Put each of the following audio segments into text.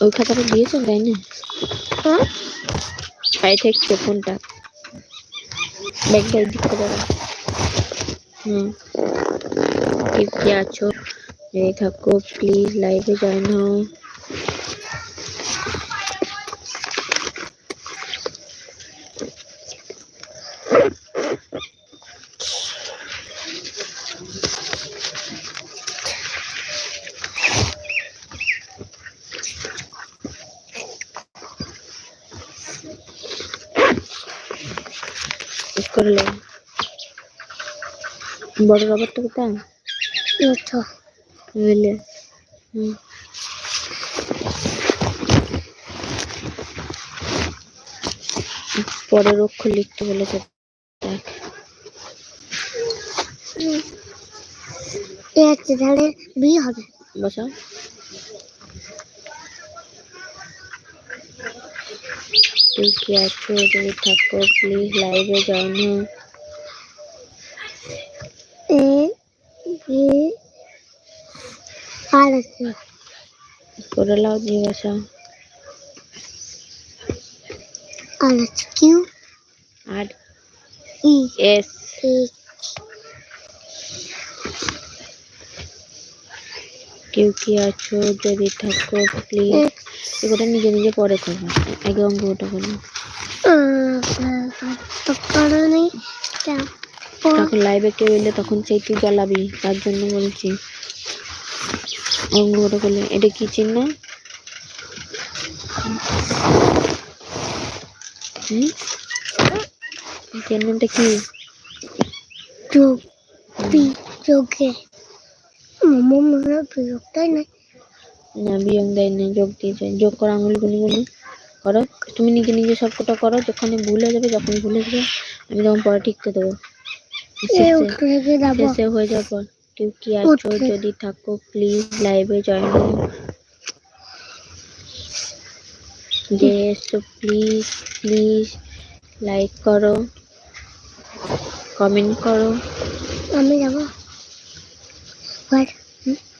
ওই খাতাটা দিয়েছ তাই না? হ্যাঁ? পায়ে ঠেকছে ফোনটা? ব্যাগটা দিক করে দাও। হুম। ঠিক কি আছো। রেডি থাকো প্লিজ লাইভে জয়েন হও। বড় রবারটা কোথায় বুঝলে হুম। পরের অক্ষর লিখতে বলেছে দেখ। আছে তাহলে বিয়ে হবে। বসাও তুই কি আছো যদি থাকো প্লিজ লাইভে জয়েন হও এ বি আর আছে করে লাও দিয়ে বসাও আর আছে কিউ আর ই এস এগুলো নিজে নিজে পরে করব আগে অঙ্ক ওটা করব। তখন লাইভে কেউ এলে তখন সেই তুই জ্বালাবি, তার জন্য বলছি। অঙ্ক ওটা করলে, এটা কি চিহ্ন? চিহ্নটা কি? বি যোগে মোমো মনে হয় বিয়োগটাই নাই। না বিয়োগ দেয় না যোগ দিয়েছে যোগ করো আঙুলগুলি গুলো করো। তুমি নিজে নিজে সব কটা করো যখন ভুলে যাবে যখন ভুলে যাবে আমি তখন পরে ঠিক করে দেবো। শেষে হয়ে যাওয়ার পর কেউ কি আছো যদি থাকো প্লিজ লাইভে জয়েন যে এসো প্লিজ প্লিজ লাইক করো কমেন্ট করো। আমি যাব।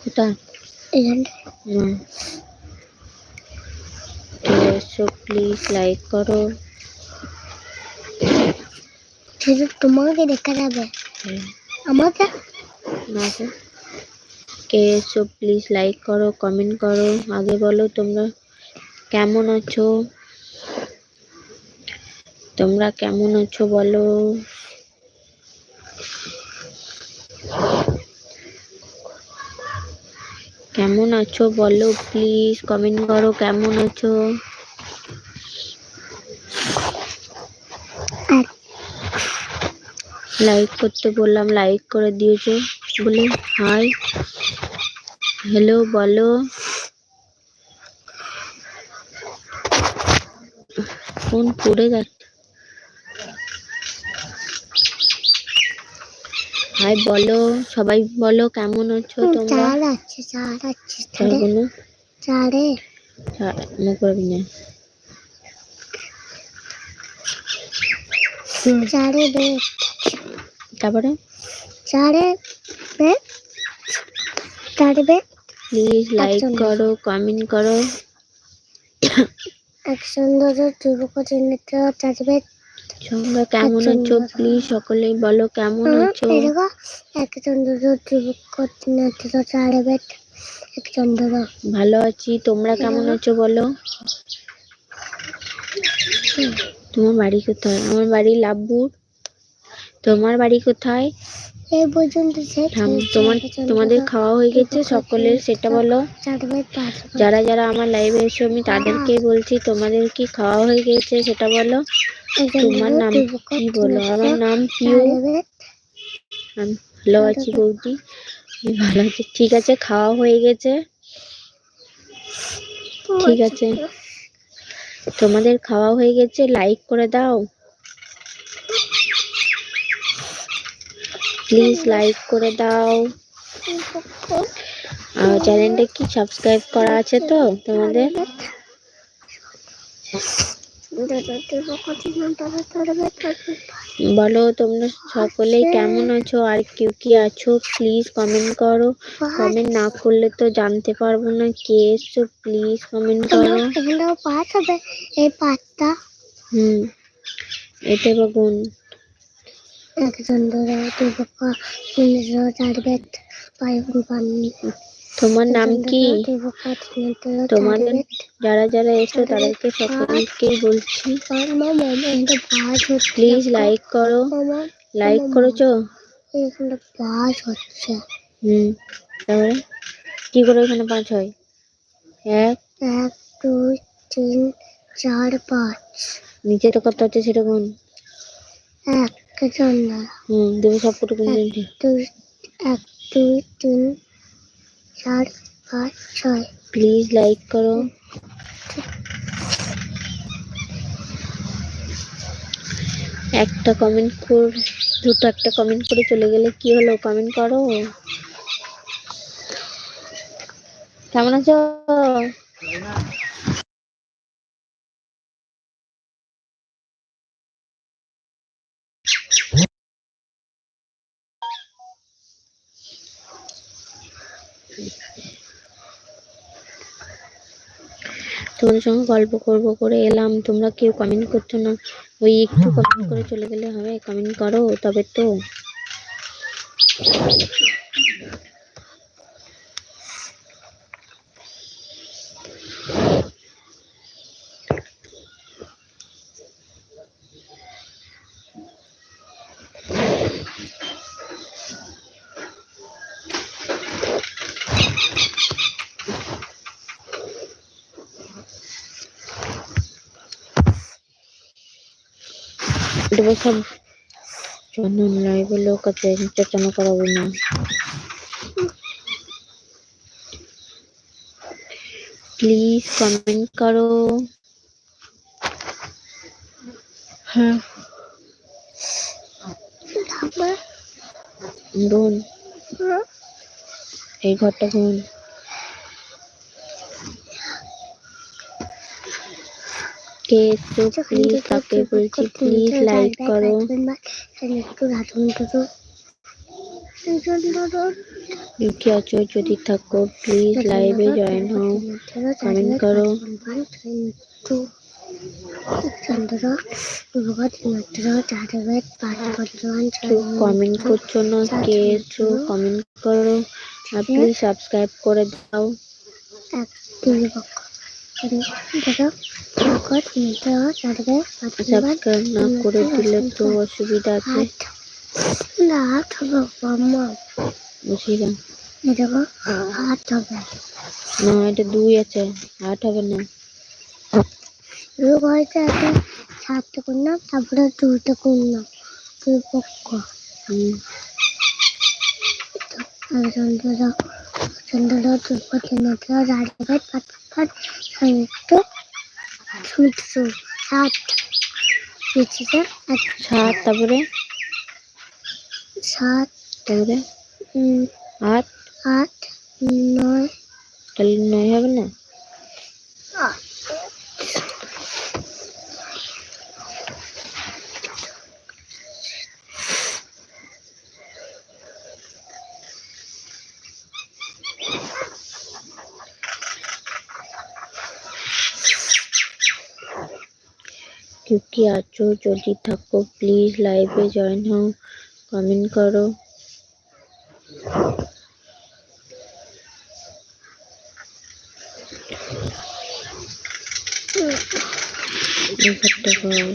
কোথায়? যে প্লিজ লাইক করো শুধু তোমাকে দেখা যাবে আমাকে আছে? কে এসো প্লিজ লাইক করো কমেন্ট করো আগে বলো তোমরা কেমন আছো তোমরা কেমন আছো বলো কেমন আছো বলো প্লিজ কমেন্ট করো, কেমন আছো? লাইক করতে বললাম লাইক করে দিয়েছ বলে। হাই হ্যালো বলো। ফোন পড়ে যাচ্ছে হাই বলো সবাই বলো কেমন আছো তোমরা? চার আছে চার আছে চার চারে বলো চারে চার মুখ করবি না। চারে বেড তারপরে? চারে বেড চারে প্লিজ লাইক করো কমেন্ট করো। এক সুন্দর যুবক চিহ্নিত চারে বেড তোমরা কেমন আছো? প্লিজ সকলেই বলো কেমন আছো? এরকম যুবক করতে তো চারে বেড এক সুন্দর ভালো আছি তোমরা কেমন আছো বলো? তোমার বাড়ি কোথায়? আমার বাড়ি লাভপুর তোমার বাড়ি কোথায়? এই পর্যন্ত তোমার তোমাদের খাওয়া হয়ে গেছে সকলের সেটা বলো। যারা যারা আমার লাইভে এসো আমি তাদেরকে বলছি তোমাদের কি খাওয়া হয়ে গেছে সেটা বলো। তোমার নাম কি বলো? আমার নাম আমি ভালো আছি বৌদি। ভালো আছি। ঠিক আছে খাওয়া হয়ে গেছে। ঠিক আছে। তোমাদের খাওয়া হয়ে গেছে লাইক করে দাও। প্লিজ লাইক করে দাও। আর চ্যানেলটা কি সাবস্ক্রাইব করা আছে তো তোমাদের? বলো তোমরা সকলেই কেমন আছো? আর কেউ কি আছো? প্লিজ কমেন্ট করো। কমেন্ট না করলে তো জানতে পারব না কে এসছো। প্লিজ কমেন্ট করো। এখানে পাঁচ হবে এই পাঁচটা। হুম। এটা বাগুন একজন চার বেদ পাঁচ তোমার নাম কি? তোমাদের যারা যারা এসছো তাদেরকে সকলকেই বলছি। প্লিজ লাইক করো। লাইক করেছ? এখানে বাস হচ্ছে। হুম তারপরে? কি করে এখানে পাঁচ হয়? এক এক দুই তিন চার পাঁচ। নিচে তো কত হচ্ছে সেটা কোন একজন না। হুম দেবে দুই এক দুই তিন চার পাঁচ ছয়। প্লিজ লাইক করো। একটা কমেন্ট কর দুটো একটা কমেন্ট করে চলে গেলে কি হলো কমেন্ট করো। কেমন আছো? তোমাদের সঙ্গে গল্প করব করে এলাম। তোমরা কেউ কমেন্ট করছ না। ওই একটু কমেন্ট করে চলে গেলে হবে। কমেন্ট করো তবে তো। সব চন্দন লাইভে লোক আছে চেঁচানো করাবো না। প্লিজ কমেন্ট করো। হ্যাঁ। বোন। এই ঘরটা কোন কে এসছো প্লিজ তাকে বলছি প্লিজ লাইক করো একটু রাতুন দুটো কি আছো যদি থাকো প্লিজ লাইভে জয়েন হও কমেন্ট করো চন্দ্র ভগত মাত্র চার বেদ পাঁচ পঞ্চান কেউ কমেন্ট করছ না কে এসছো কমেন্ট করো আর প্লিজ সাবস্ক্রাইব করে দাও সাবস্ক্রাইব না? করে দিলে তো অসুবিধা আছে। না হবে বুঝিলাম দেখো হবে। না এটা দুই আছে হবে না। দুই ঘরটা একটা সাতটা করলাম তারপরে দুইটা করলাম দুই পক্ষ। হুম। আর চন্দ্র চন্দ্র দুই পক্ষ নেত্র চার বেদ পাঁচ পাঁচ সংযুক্ত সমুদ্র সাত এক সাত তারপরে? সাত তারপরে আট? আট নয়। তাহলে নয় হবে না? কেউ কি আছো যদি থাকো প্লিজ লাইভে জয়েন হও কমেন্ট করো এই ঘরটা ঘর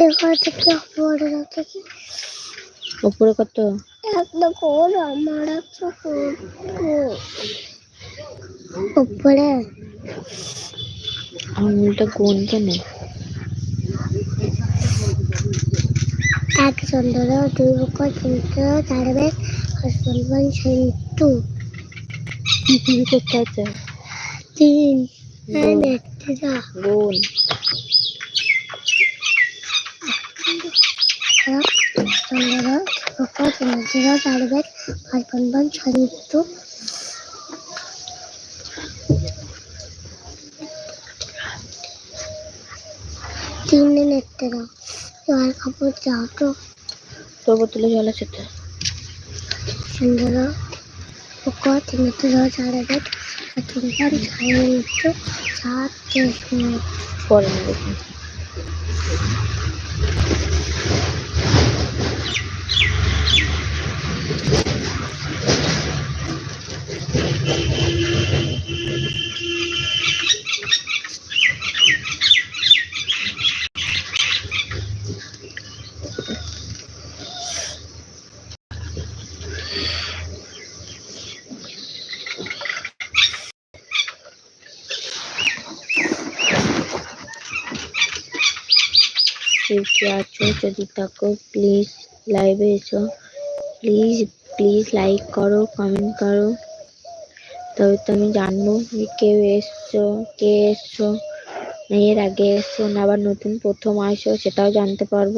এবার থেকে পরে থেকে উপরে কত? একটা কোন আমার একটা উপরে। আঙুলটা কোন কেন এক চন্দ্র দুই পক্ষ চন্দ্র চার বেদ হসবন সেন্তু কোথায় তিন। বোন। নেত্রা বোন চন্দ্র পক্ষ তিন চার বেদ পাঁচ বন্ধন ছয় মৃত্যু তিন নেত্র জল কাপড় যাও তো তোর বোতলে জল আছে তো চন্দ্র পক্ষ তিন চার বন্ধন ছয় মৃত্যু সাত কৃষ্ণ পরে কি আছো যদি থাকো প্লিজ লাইভে এসো। প্লিজ প্লিজ লাইক করো কমেন্ট করো। তবে তো আমি জানব যে কেউ এসছো, কে এসছো মেয়ের এর আগে এসছো, না আবার নতুন প্রথম আসো সেটাও জানতে পারব।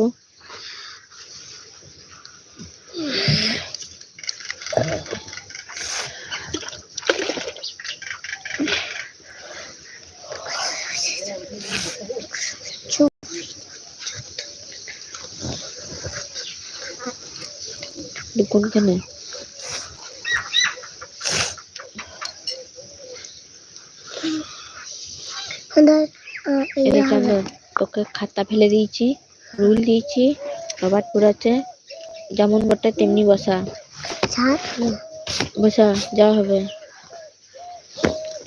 কোনখানে এবার খাতা ফেলে দিয়েছি রুল দিয়েছি রবার পুরাতে যেমন বটে তেমনি বসা। বসা যা হবে।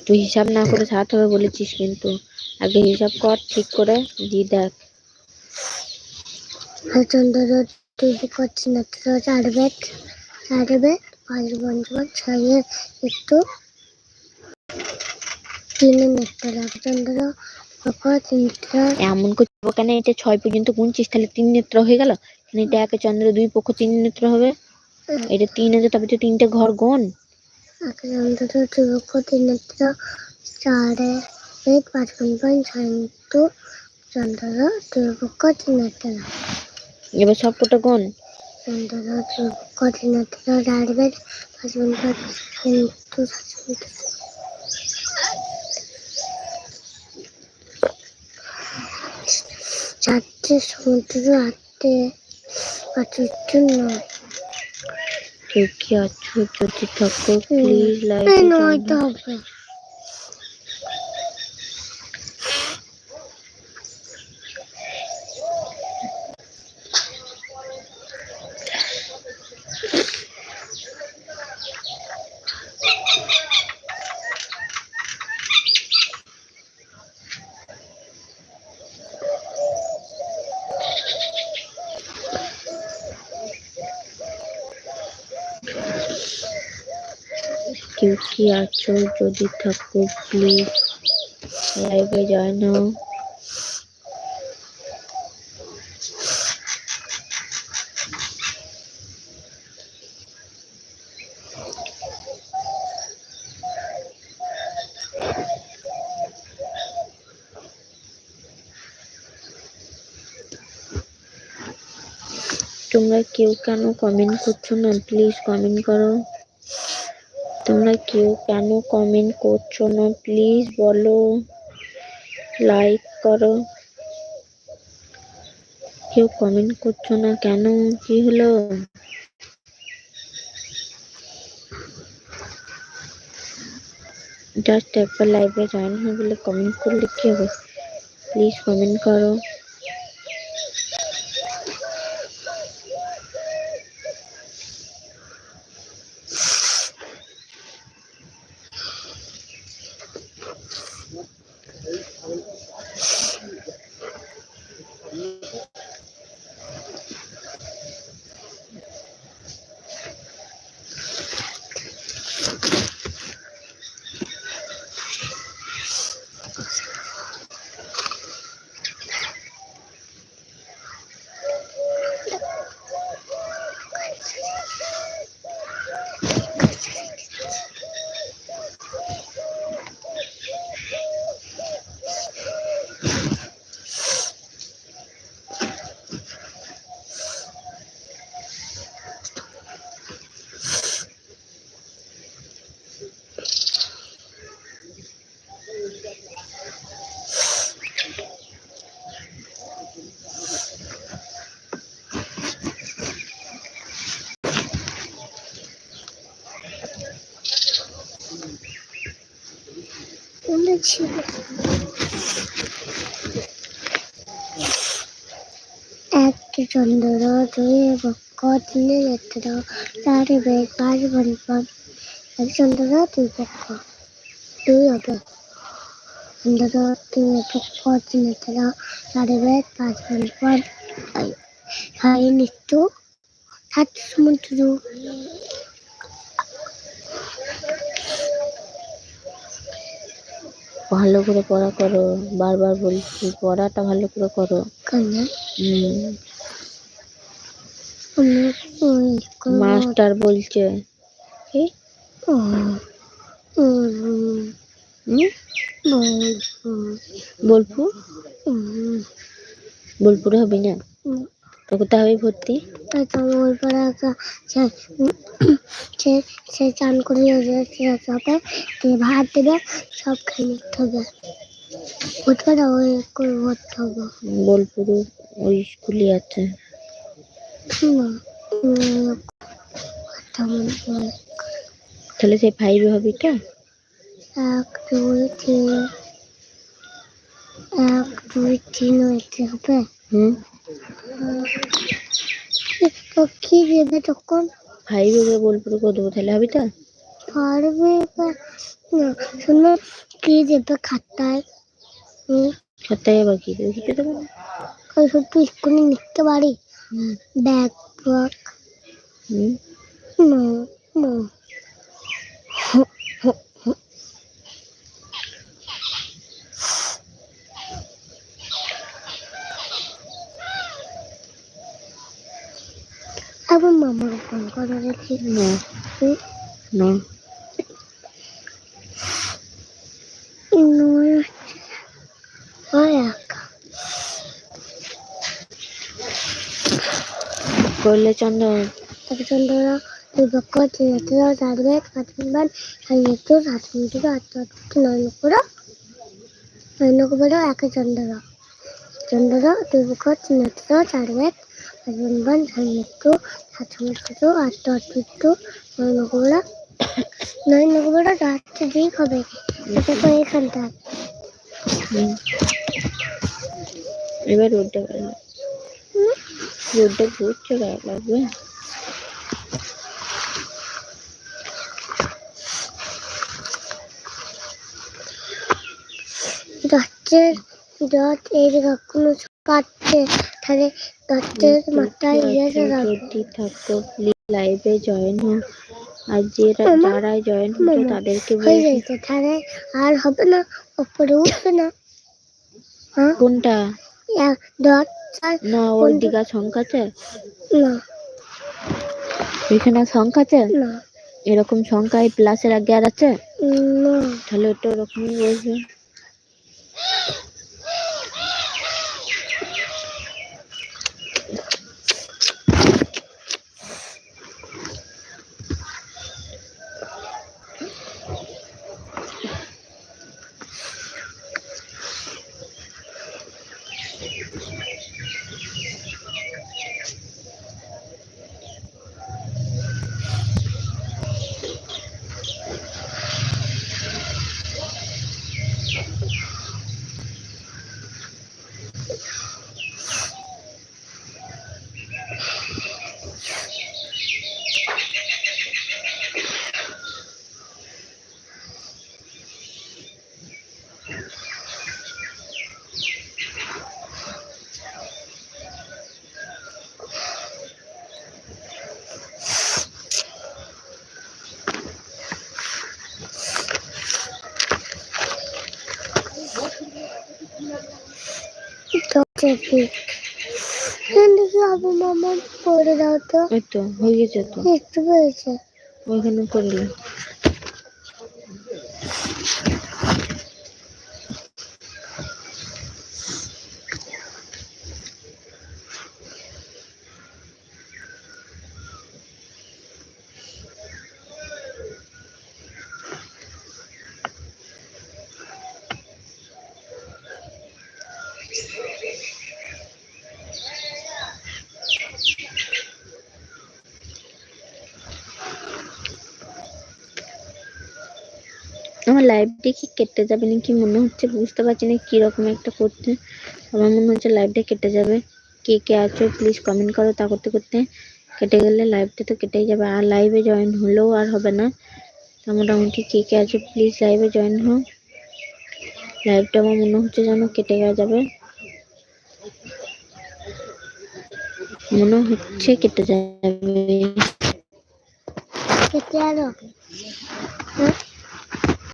তুই হিসাব না করে সাত হবে বলেছিস কিন্তু। আগে হিসাব কর ঠিক করে দিয়ে দেখ। চন্দ্র দুই পক্ষে নেত্র চার বেদ চার বেদ পাঁচ বন্ধন ছয় মৃত্যু তিন নেত্র চন্দ্র পক্ষ তিন এমন করব কেন এটা ছয় পর্যন্ত গুনছিস তাহলে তিন নেত্র হয়ে গেল? এখানে এটা একে চন্দ্র দুই পক্ষ তিন নেত্র হবে? এটা তিন আছে তবে তো তিনটে ঘর গোন চন্দ্র দুই পক্ষ তিন নেত্র চার বেদ পাঁচ বন্ধন ছয় চন্দ্র দুই পক্ষ তিন নেত্র। এবার সব কটা মৃত্যু চারটে সমুদ্র আটটে পাঁচটি নয় কি থাকো প্লিজ লাইক নয়টা হবে। কি আছো? যদি থাকো প্লিজ লাইভে জয়েন হও। তোমরা কেউ কেন কমেন্ট করছ না? প্লিজ কমেন্ট করো। তোমরা কেউ কেন কমেন্ট করছ না? প্লিজ বলো লাইক করো। কেউ কমেন্ট করছ না কেন? কি হলো? জাস্ট একবার লাইভে জয়েন হয়ে বলে কমেন্ট করলে কি হবে? প্লিজ কমেন্ট করো। একটি চন্দ্র, দুই বক্ষ তিন নেত্র চারি বেদ পাঁচ বনপন এক চন্দ্র, দুই পক্ষ দুই হবে। চন্দ্র, দুই পক্ষ তিন নেত্র চারি বেদ পাঁচ বনপন হাই নিত্য সাত সমুদ্র। ভালো করে পড়া করো বারবার বলছি পড়াটা ভালো করে করো। মাস্টার বলছে। বোলপুর? বোলপুরে হবি না? তো কোথায় হবে ভর্তি সে সে চান করে দিয়ে ভাত দেবে সব খেয়ে নিতে হবে। পারো ওই করে ভরতে হবে। বোলপুরে ওই আছে। তাহলে সেই ফাইভে হবি তো এক দুই তিন এক দুই তিন হইতে হবে? হুম। কি দেবে তখন? ফাইভে বোলপুরে করে দেবো তাহলে হবে তো? পারবে শোনো কি দেবে খাতায়? হুম? খাতায় আবার কি? দেবে কিছু দেবো না? ওই শুধু স্কুলে লিখতে পারি। Bag bag. হুম। না না। আবার মামার ফোন করে দেখি না। না। করলে চন্দন। চন্দ্রা দুই পক্ষ তিন হাজার চার ব্যাগ পাঁচ মিনিট সাত সাত মিনিট আট নয় নকুড়া নয় নকুড়া এক চন্দ্র চন্দ্র পক্ষ তিন হাজার নয় নকুড়া যাচ্ছে ঠিক হবে এটা তো এখানটা। এবার রোডটা গেল রোডটা ঘুরছে গায়ে লাগবে। যাচ্ছে যত এই কোনো কাটছে তাহলে যাচ্ছে মাথায় ইয়ে রাখবে যদি থাকো প্লিজ লাইভে জয়েন হো আর যারা যারা জয়েন মামা, তাদেরকে হয়ে গেছে। তাহলে আর হবে না ওপরে উঠবে না। হ্যাঁ? কোনটা? চার না কোনটা? দিঘা সংখ্যা আছে? না। এখানে সংখ্যা আছে? না। এরকম সংখ্যা এই প্লাসের আগে আর আছে? না। তাহলে ওটা ওরকমই বসবে ঠিক এখানে কি মামা করে দাও তো এই তো হয়ে গেছে তো। একটু হয়েছে। ওইখানে করলে আমার লাইভটা কি কেটে যাবে নাকি মনে হচ্ছে বুঝতে পারছি না কীরকম একটা করতে। আমার মনে হচ্ছে লাইভটা কেটে যাবে। কে কে আছো প্লিজ কমেন্ট করো তা করতে। করতে কেটে গেলে লাইভটা তো কেটেই যাবে। আর লাইভে জয়েন হলেও আর হবে না। তা মোটামুটি কে কে আছো প্লিজ লাইভে জয়েন হও। লাইভটা আমার মনে হচ্ছে যেন কেটে যাবে। মনে হচ্ছে কেটে যাবে। কেটে হ্যাঁ